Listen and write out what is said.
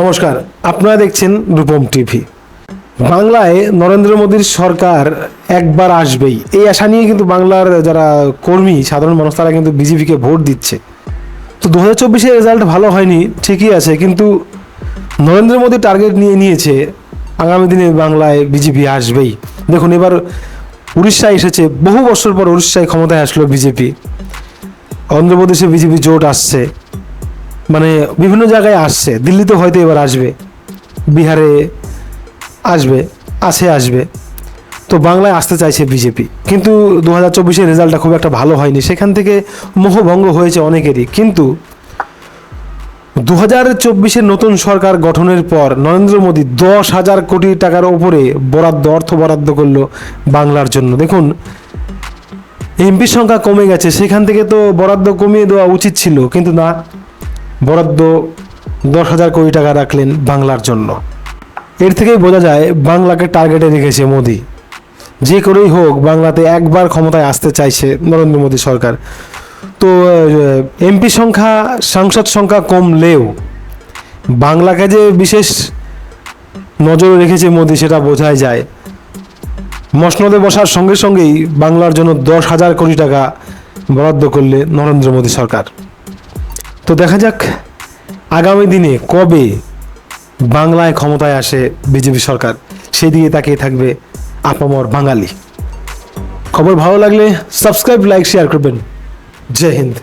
নমস্কার, আপনারা দেখছেন রূপম টিভি। বাংলায় নরেন্দ্র মোদীর সরকার একবার আসবেই। এই আশা নিয়ে কিন্তু বাংলার যারা কর্মী, সাধারণ মানুষ, তারা কিন্তু বিজেপিকে ভোট দিচ্ছে। তো দু হাজার চব্বিশের রেজাল্ট ভালো হয়নি, ঠিকই আছে, কিন্তু নরেন্দ্র মোদী টার্গেট নিয়ে নিয়েছে, আগামী দিনে বাংলায় বিজেপি আসবেই। দেখুন, এবার উড়িষ্যায় এসেছে, বহু বছর পর উড়িষ্যায় ক্ষমতায় আসলো বিজেপি। অন্ধ্রপ্রদেশে বিজেপি জোট আসছে। মানে বিভিন্ন জায়গায় আসছে। দিল্লিতে হয়তো এবার আসবে, বিহারে আসবে, আছে আসবে। তো বাংলায় আসতে চাইছে বিজেপি। কিন্তু দু হাজার চব্বিশের রেজাল্টটা খুব একটা ভালো হয়নি। সেখান থেকে মোহভঙ্গ হয়েছে অনেকেরই। কিন্তু দু হাজার চব্বিশের নতুন সরকার গঠনের পর নরেন্দ্র মোদী দশ হাজার কোটি টাকার ওপরে বরাদ্দ, অর্থ বরাদ্দ করল বাংলার জন্য। দেখুন, এমপির সংখ্যা কমে গেছে। সেখান থেকে তো বরাদ্দ কমিয়ে দেওয়া উচিত ছিল। কিন্তু না বরাদ্দ দশ হাজার কোটি টাকা রাখলেন বাংলার জন্য। এর থেকেই বোঝা যায়, বাংলাকে টার্গেটে রেখেছে মোদি। যে করেই হোক, বাংলাতে একবার ক্ষমতায় আসতে চাইছে নরেন্দ্র মোদী সরকার। তো এমপি সংখ্যা, সাংসদ সংখ্যা কমলেও বাংলাকে যে বিশেষ নজরে রেখেছে মোদি, সেটা বোঝাই যায়। মসনদে বসার সঙ্গে সঙ্গেই বাংলার জন্য দশ হাজার কোটি টাকা বরাদ্দ করলে নরেন্দ্র মোদী সরকার। তো দেখা যাক আগামী দিনে কবে বাংলায় ক্ষমতায় আসে বিজেপি সরকার। সেদিকে তাকিয়ে থাকবে আপামর বাঙালি। খবর ভালো লাগলে সাবস্ক্রাইব লাইক শেয়ার করবেন। জয় হিন্দ।